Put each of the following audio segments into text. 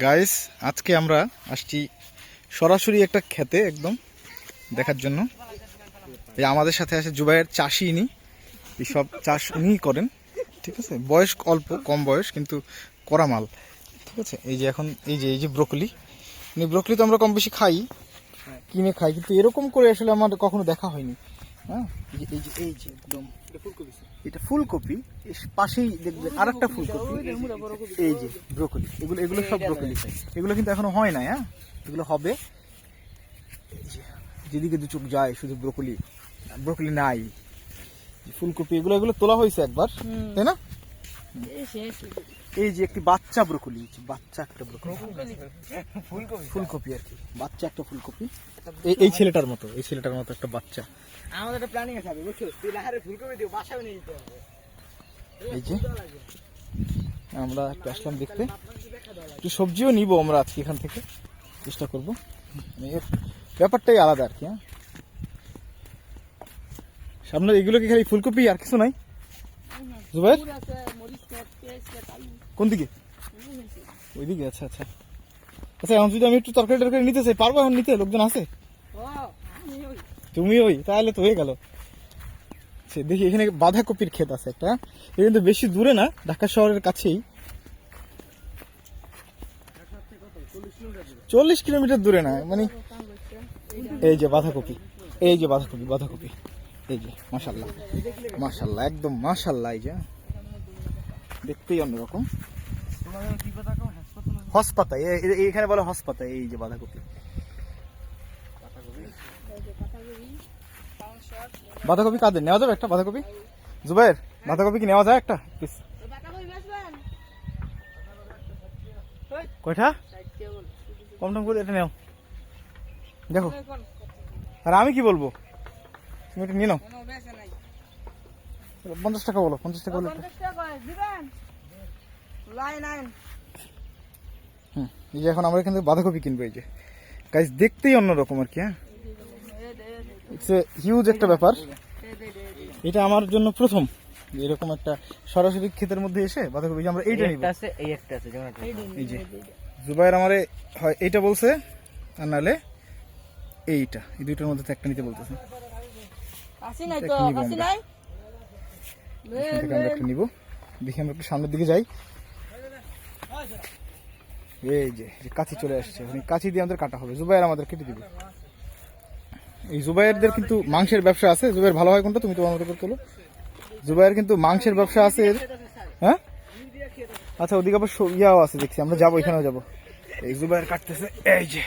Guys আজকে আমরা আসছি সরাসরি একটা খেতে একদম দেখার জন্য। এই আমাদের সাথে আছে জুবাইয়ের চাষি ইনি। এই সব চাষ উনিই করেন ঠিক আছে? বয়স অল্প কম বয়স কিন্তু করা মাল ঠিক আছে? এই যে এখন এই যে এই যে ব্রোকলি। ব্রোকলি তো আমরা কম বেশি খাই। কিনে খাই কিন্তু এরকম করে আসলে আমার কখনো দেখা হয়নি। হ্যাঁ? এই যে- এই যে একদম। এটা ফুলকপি পাশেই দেখবেন আর একটা ফুলকপি এই যে ব্রোকলি। এগুলো এগুলো সব ব্রোকলি এগুলো কিন্তু এখনও হয় না হ্যাঁ? এগুলো হবে। যেদিকে দু চোখ যায় শুধু ব্রোকলি ব্রোকলি নাই। ফুলকপি এগুলো এগুলো তোলা হয়েছে একবার তাই না? এই যে একটি বাচ্চা ব্রোকলি বাচ্চা একটা ব্রোকলি। ফুলকপি। আর কি বাচ্চা একটা ফুলকপি। এই এই ছেলেটার মতো এই ছেলেটার মতো একটা বাচ্চা। আমাদের একটা প্ল্যানিং আছে বুঝছ? তুই লাহারে ফুলকপি দিও বাসায় নিয়ে যেতে হবে। এই যে আমরা আসলাম দেখতে। একটু সবজিও নিব আমরা আজকে এখান থেকে চেষ্টা করব। এর ব্যাপারটাই আলাদা আর কি হ্যাঁ। সামনে এগুলো কি খালি ফুলকপি আর কিছু নাই? জুবাইর কোন দিকে? ওইদিকে আচ্ছা আচ্ছা। আচ্ছা এখন যদি আমি একটু তরকারি টরকারি নিতে চাই, পারব এখন নিতে? লোকজন আছে? তুমি ওই, তাহলে তো হয়ে গেল। সে দেখি, এখানে বাঁধাকপির ক্ষেত আছে একটা। এটা কিন্তু বেশি দূরে না, ঢাকা শহরের কাছেই। চল্লিশ কিলোমিটার দূরে না মানে এই যে বাঁধাকপি, এই যে বাঁধাকপি বাঁধাকপি, এই যে মাসাল্লাহ মাসাল্লাহ একদম মাসাল্লাহ এই যে। দেখতেই অন্যরকম। হসপাতা এখানে বলে হসপাতা এই যে বাঁধাকপি। বাঁধাকপি কাদের? নেওয়া যাবে একটা বাঁধাকপি? জুবাইর, বাঁধাকপি কি নেওয়া যায় একটা? পিস কয়টা? কম টম করে এটা নেও। দেখো। আর আমি কি বলব? তুমি এটা নিয়ে নাও। পঞ্চাশ টাকা বলো পঞ্চাশ টাকা বলো। হুম এই যে এখন আমরা এখান থেকে বাঁধাকপি কিনবো এই যে। গাইজ দেখতেই অন্যরকম আর কি হ্যাঁ? ইটস এ হিউজ একটা ব্যাপার। এটা আমার জন্য প্রথম। এরকম একটা সরাসরি ক্ষেতের মধ্যে এসে বাঁধাকপি যে আমরা এইটা নিব। আছে এই একটা আছে যেমন এই যে। জুবাইর আমারে হয় এইটা বলছে আর নাহলে এইটা। এই দুইটার মধ্যে একটা নিতে বলতেছে। আসি নাই তো আসি নাই? এখান থেকে আমরা একটা নিব। দেখি আমরা একটু সামনের দিকে যাই। এই যে কাছি চলে আসছে। মানে কাছি দিয়ে আমাদের কাটা হবে। জুবাইর আমাদের কেটে দিবে। এই জুবাইরদের কিন্তু মাংসের ব্যবসা আছে। জুবাইর ভালো হয় কোনটা? তুমি তোমার মতো করে তোলো। জুবাইর কিন্তু মাংসের ব্যবসা আছে। হ্যাঁ? আচ্ছা ওদিকে আবার ইয়াও আছে দেখছি। আমরা যাব এখানেও যাব। এই জুবাইর কাটতেছে। এই যে।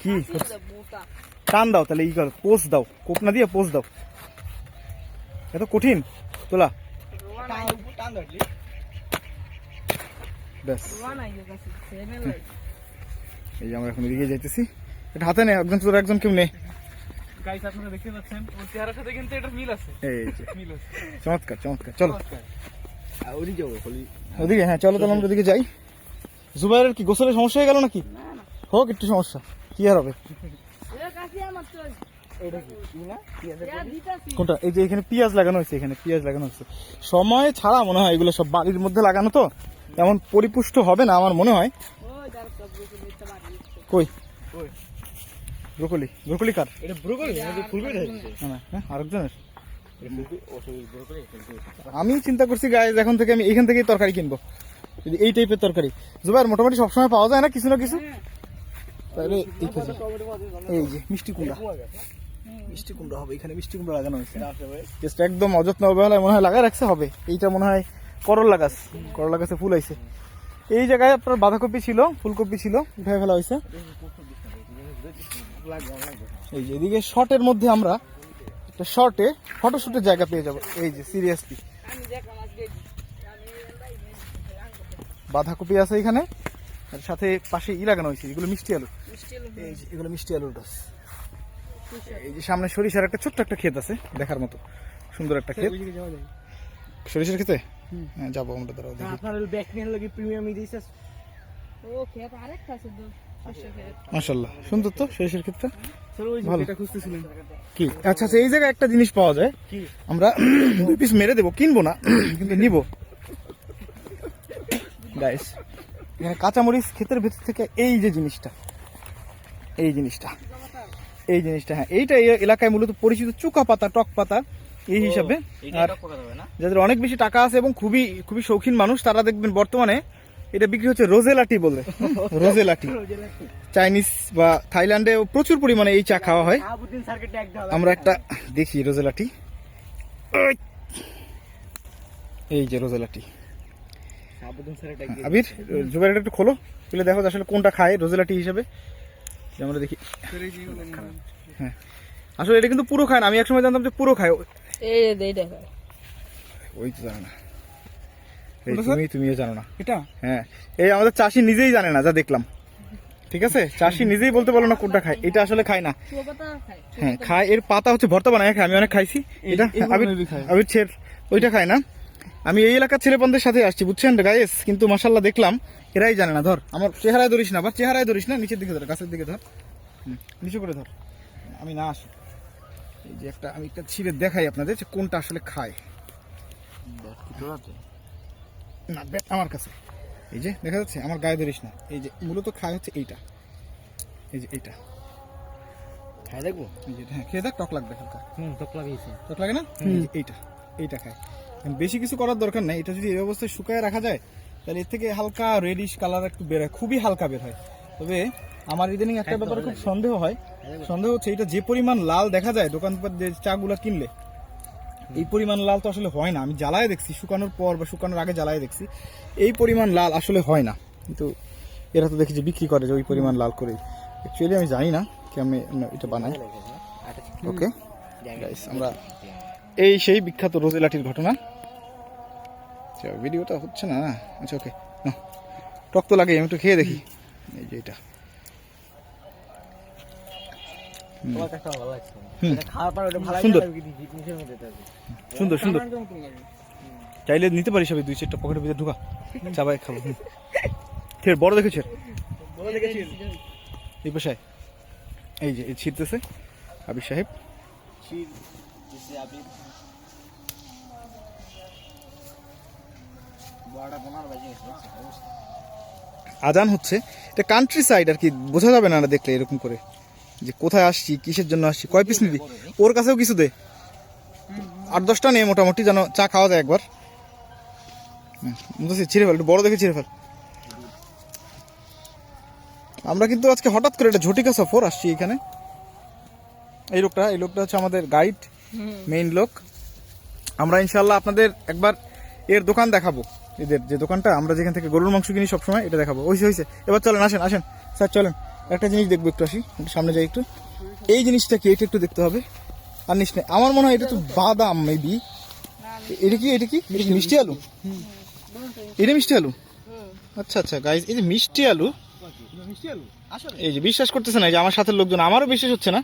কি? টান দাও তাহলে ই করো পোস্ট দাও কোপ না দিয়ে পোস্ট দাও। এত কঠিন তোলা। ব্যাস। এই যে আমরা এখন এদিকে যাইতেছি। এটা হাতে নে একজন তোর একজন কেউ নে গাইস আপনারা দেখতে পাচ্ছেন ওর চেহারার সাথে কিন্তু এটা মিল আছে। এই মিল আছে। চমৎকার চমৎকার চলো। ওরি যাব ওদিকে হ্যাঁ চলো তাহলে আমরা ওদিকে যাই। জুবাইরের কি গোসলের সমস্যা হয়ে গেল নাকি? হোক একটু সমস্যা। কি আর হবে? কোনটা? এই যে এখানে পেঁয়াজ লাগানো হয়েছে এখানে পেঁয়াজ লাগানো হয়েছে। সময় ছাড়া মনে হয় এগুলো সব বাড়ির মধ্যে লাগানো তো। এমন পরিপুষ্ট হবে না আমার মনে হয়। কই? ওই ব্রোকলি। ব্রোকলি কার? এটা ব্রোকলি ফুলকপি না, হ্যাঁ আরেকজনের। আমি চিন্তা করছি গায়ে এখন থেকে আমি এখান থেকেই তরকারি কিনবো। যদি এই টাইপের তরকারি। জুবাইর মোটামুটি সবসময় পাওয়া যায় না কিছু না কিছু? তাহলে এই যে মিষ্টি কুমড়া। মিষ্টি কুমড়া হবে, এখানে মিষ্টি কুমড়া লাগানো হয়েছে। জাস্ট একদম অযত্ন অবহেলায় মনে হয় লাগাই রাখছে, হবে। এইটা মনে হয় করলা গাছ, করলা গাছে ফুল আইছে এই জায়গায় আপনার বাঁধাকপি ছিল, ফুলকপি ছিল, উঠে ফেলা হয়েছে। এই যে এদিকে শর্টের মধ্যে আমরা একটা শর্টে ফটোশুটের জায়গা পেয়ে যাব। এই যে সিরিয়াসলি বাঁধাকপি আছে এখানে, আর সাথে পাশে ই লাগানো হয়েছে, এগুলো মিষ্টি আলু। এগুলো মিষ্টি আলুর গাছ এই যে সামনে সরিষার একটা ছোট্ট একটা ক্ষেত আছে দেখার মতো। সুন্দর একটা ক্ষেত। সরিষার ক্ষেতে? হ্যাঁ যাব আমরা দাঁড়াও দেখি আপনার ব্যাক নিয়ে লাগি প্রিমিয়াম দিয়েছে। ও খেত আরেকটা আছে তো মাশাল্লাহ সুন্দর তো সরিষার ক্ষেতটা? ভালো। কি? আচ্ছা আচ্ছা এই জায়গায় একটা জিনিস পাওয়া যায়। আমরা দুই পিস মেরে দেবো কিনবো না কিন্তু নিব। গাইস কাঁচামরিচ ক্ষেতের ভেতর থেকে এই যে জিনিসটা। এই জিনিসটা। এই জিনিসটা হ্যাঁ। এইটা এই এলাকায় মূলত পরিচিত চুকা পাতা টক পাতা এই হিসাবে। আর যাদের অনেক বেশি টাকা আছে এবং খুবই খুবই শৌখিন মানুষ তারা দেখবেন বর্তমানে এটা বিক্রি হচ্ছে রোজেলাটি বলে। রোজেলাটি। চাইনিজ বা থাইল্যান্ডে প্রচুর পরিমাণে এই চা খাওয়া হয়। আমরা একটা দেখি রোজেলাটি! এই যে রোজেলাটি। আবির জুবাইর এটা একটু খোলো। খুলে দেখো আসলে কোনটা খায় রোজেলাটি হিসেবে। আমরা দেখি। হ্যাঁ আসলে এটা কিন্তু পুরো খায় না। আমি একসময় জানতাম যে পুরো খায়। ওই তো জানে না। তুমি তুমিও জানো না। এটা? হ্যাঁ। এই আমাদের চাষি নিজেই জানে না যা দেখলাম। ঠিক আছে? চাষি নিজেই বলতে পারল না কোনটা খায়। এটা আসলে খায় না। হ্যাঁ খায়। এর পাতা হচ্ছে ভর্তা বানায় খায়। আমি অনেক খাইছি। এটা খায়। আবির ছেড় ওইটা খায় না। আমি এই এলাকার ছেলেপনদের সাথে আসছি বুঝছেন গায়েস কিন্তু মাসাল্লাহ দেখলাম এরাই জানে না ধর। আমার চেহারায় ধরিস না আবার চেহারায় ধরিস না নিচের দিকে ধর গাছের দিকে ধর। নিচু করে ধর। আমি না আসি। এই যে একটা আমি একটা ছিঁড়ে দেখাই আপনাদের যে কোনটা আসলে খায়। না ব্যাট আমার কাছে। এই যে দেখা যাচ্ছে আমার গায়ে ধরিস না। এই যে মূলত খায় হচ্ছে এইটা। এই যে এইটা। খাই দেখব? হ্যাঁ খেয়ে দেখ টক লাগবে হালকা। হুম তোক লাগিয়েছে। টক লাগে না? এইটা। এইটা খায়। বেশি কিছু করার দরকার নাই। এটা যদি এই অবস্থায় শুকায় রাখা যায় তাহলে এর থেকে হালকা রেডিশ কালার একটু বের হয় খুবই হালকা বের হয়। তবে আমার ইদানিং একটা ব্যাপারে খুব সন্দেহ হয়। সন্দেহ হচ্ছে এটা যে পরিমাণ লাল দেখা যায় দোকানপাট যে চাগুলা কিনলে এই পরিমাণ লাল তো আসলে হয় না। আমি জ্বালায় দেখছি শুকানোর পর বা শুকানোর আগে জ্বালায় দেখছি এই পরিমাণ লাল আসলে হয় না। কিন্তু এরা তো দেখি যে বিক্রি করে যে ওই পরিমাণ লাল করে অ্যাকচুয়ালি আমি জানি না কেমন এটা বানাই। ওকে আমরা এই সেই বিখ্যাত রোজেলাটির ঘটনা। আচ্ছা, ভিডিওটা হচ্ছে না। আচ্ছা ওকে টক তো লাগে আমি একটু খেয়ে দেখি। এই যে এটা। সুন্দর। সুন্দর সুন্দর। চাইলে নিতে পারিস সবাই দুই চারটা পকেটের ভিতরে ঢুকা। চাবাই খাব ফের বড় দেখেছে? এই পেশায়। এই যে এই ছিটতেছে আবির সাহেব। আজান হচ্ছে। এটা কান্ট্রি সাইড আর কি বোঝা যাবে না দেখলে এরকম করে। যে কোথায় আসছি কিসের জন্য আসছি কয় পিস নিবি? ওর কাছেও কিছু দে। আট দশটা নেই মোটামুটি যেন চা খাওয়া যায় একবার। ছিঁড়ে ফেল একটু বড় দেখে ছিঁড়ে ফেল। আমরা কিন্তু আজকে হঠাৎ করে একটা ঝটিকা সফর আসছি এখানে। এই লোকটা এই লোকটা হচ্ছে আমাদের গাইড মেইন লোক। আমরা ইনশাল্লাহ আপনাদের একবার এর দোকান দেখাবো। এদের যে দোকানটা আমরা যেখান থেকে গরুর মাংস কিনি সবসময় এটা দেখাবো। হয়েছে হয়েছে এবার চলেন আসেন আসেন। স্যার চলেন একটা জিনিস দেখব একটু আসি একটু সামনে যাই একটু। এই জিনিসটা কি এটা একটু দেখতে হবে? আর নিস। আমার মনে হয় এটা তো বাদাম মেবি এটা কি এটা কি? মিষ্টি আলু? এটা মিষ্টি আলু? আচ্ছা আচ্ছা গাইজ এই যে মিষ্টি আলু এই যে বিশ্বাস করতেছে না এই যে আমার সাথে লোকজন আমারও বিশ্বাস হচ্ছে না।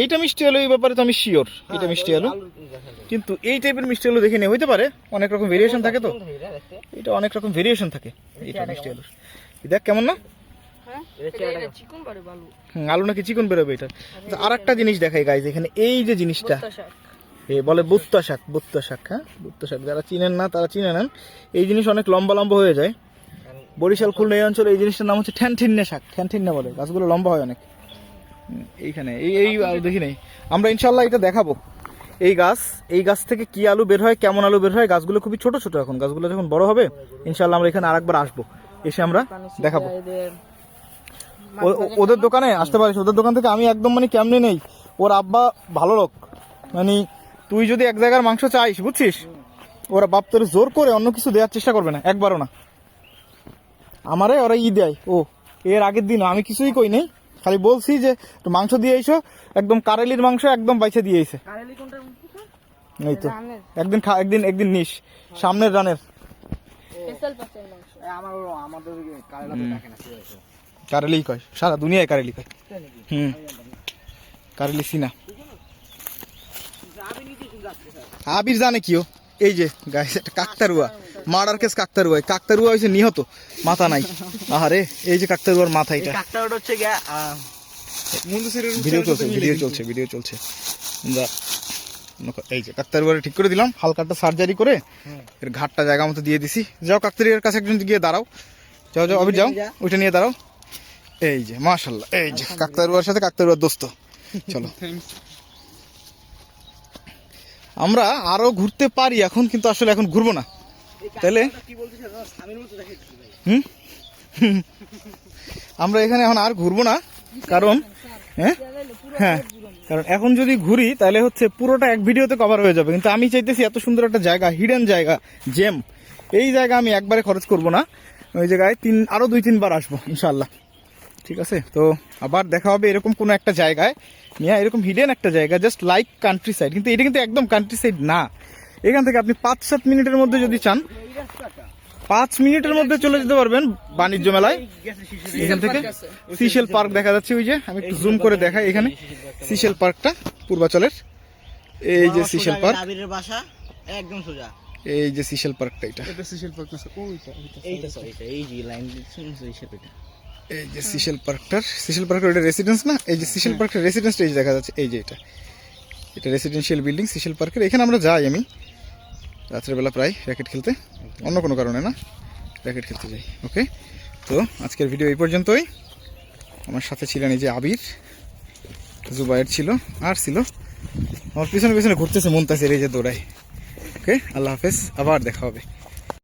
এইটা মিষ্টি আলু এই ব্যাপারে তো আমি শিওর এটা মিষ্টি আলু কিন্তু এই টাইপের মিষ্টি আলু দেখে নিয়ে হইতে পারে অনেক রকম ভেরিয়েশন থাকে তো। এটা অনেক রকম ভেরিয়েশন থাকে এটা মিষ্টি আলুর। দেখ কেমন না? হ্যাঁ? আলু নাকি চিকন বেরোবে এটা। আর একটা জিনিস দেখাই গাইজ এখানে এই যে জিনিসটা। এ বলে বুত্তা শাক বুত্তা শাক হ্যাঁ? বুত্তা শাক যারা চিনেন না তারা চিনে নেন। এই জিনিস অনেক লম্বা লম্বা হয়ে যায়। বরিশাল খুলনা এই অঞ্চলে এই জিনিসটার নাম হচ্ছে ঠ্যানঠিন্নে শাক। ঠ্যানঠিন্নে বলে গাছগুলো লম্বা হয় অনেক। এইখানে এই এই দেখি নেই। আমরা ইনশাল্লাহ এটা দেখাবো। এই গাছ এই গাছ থেকে কি আলু বের হয় কেমন আলু বের হয় গাছগুলো খুবই ছোট ছোট এখন। গাছগুলো যখন বড় হবে ইনশাল্লাহ আমরা এখানে আরেকবার আসব। এসে আমরা দেখাবো। ওদের দোকানে আসতে পারিস ওদের দোকান থেকে আমি একদম মানে কেমনে নেই। ওর আব্বা ভালো লোক। মানে তুই যদি এক জায়গার মাংস চাইস বুঝছিস? ওরা বাপ তোর জোর করে অন্য কিছু দেওয়ার চেষ্টা করবে না একবারও না। আমারে ওরা ই দেয়। ও এর আগের দিন আমি কিছুই কই নেই। খালি বলছি যে একটু মাংস দিয়ে এসো একদম কারেলির মাংস একদম বাইছে দিয়ে এসে। এই তো। একদিন খা একদিন একদিন নিস। সামনের রানের। কারেলা কয়। সারা দুনিয়ায় কারেলি কয়। হুম। কারেলি সিনা। আবির জানে কিও এই যে গাইস একটা কাকতারুয়া। Murder case কাকতারুয়া। কাকতারুয়া হয়েছে নিহত মাথা নাই। আহারে এই যে কাকতারুয়ার মাথা এটা। ওটা হচ্ছে গিয়া ভিডিও চলছে ভিডিও চলছে ভিডিও চলছে। আমরা এই যে কাকতারুয়ারে ঠিক করে দিলাম হালকা সার্জারি করে এর ঘাটটা জায়গা মতো দিয়ে দিছি। যাও কাকতারিয়ার কাছে একজন গিয়ে দাঁড়াও। যাও যাও আবির যাও ওইটা নিয়ে দাঁড়াও। এই যে মাশাল্লাহ এই যে কাকতারুয়ার সাথে কাকতারুয়ার দোস্ত। চলো। আমরা আরও ঘুরতে পারি এখন কিন্তু আসলে এখন ঘুরবো না। তাহলে হুম? আমরা এখানে এখন আর ঘুরবো না, কারণ হ্যাঁ? হ্যাঁ কারণ এখন যদি ঘুরি তাহলে হচ্ছে পুরোটা এক ভিডিওতে কভার হয়ে যাবে। কিন্তু আমি চাইতেছি এত সুন্দর একটা জায়গা হিডেন জায়গা জেম এই জায়গা আমি একবারে খরচ করব না। ওই জায়গায় তিন, আরও দুই, তিনবার আসব ইনশাল্লাহ ঠিক আছে? তো আবার দেখা হবে এরকম কোনো একটা জায়গায়। নিয়ে এরকম হিডেন একটা জায়গা জাস্ট লাইক কান্ট্রি সাইড কিন্তু এটা কিন্তু একদম কান্ট্রি সাইড না। এখান থেকে আপনি পাঁচ সাত মিনিটের মধ্যে যদি চান পাঁচ মিনিটের মধ্যে চলে যেতে পারবেন বাণিজ্য মেলায়। এখান থেকে সিশেল পার্ক দেখা যাচ্ছে ওই যে আমি একটু জুম করে দেখাই এখানে। সিশেল পার্কটা পূর্বাচলের। এই যে সিশেল পার্ক। বাসা একদম সোজা এই যে সিশেল পার্কটা এটা। এইটা তো এই যে লাইন দিচ্ছেন এই যে সিশেল পার্কটার সিশেল পার্কের ওটা রেসিডেন্স না? এই যে সিশেল পার্কের রেসিডেন্স এই যে দেখা যাচ্ছে এই যে এটা। এটা রেসিডেন্সিয়াল বিল্ডিং সিশেল পার্কের। এখানে আমরা যাই আমি। রাত্রেবেলা প্রায় র্যাকেট খেলতে। অন্য কোনো কারণে না র্যাকেট খেলতে যাই। ওকে তো আজকের ভিডিও এই পর্যন্তই। আমার সাথে ছিলেন এই যে আবির জুবাইয়ের ছিল, আর ছিল। আমার পিছনে পিছনে ঘুরতেছে মনতাসের এই যে দৌড়াই ওকে আল্লাহ হাফেজ, আবার দেখা হবে।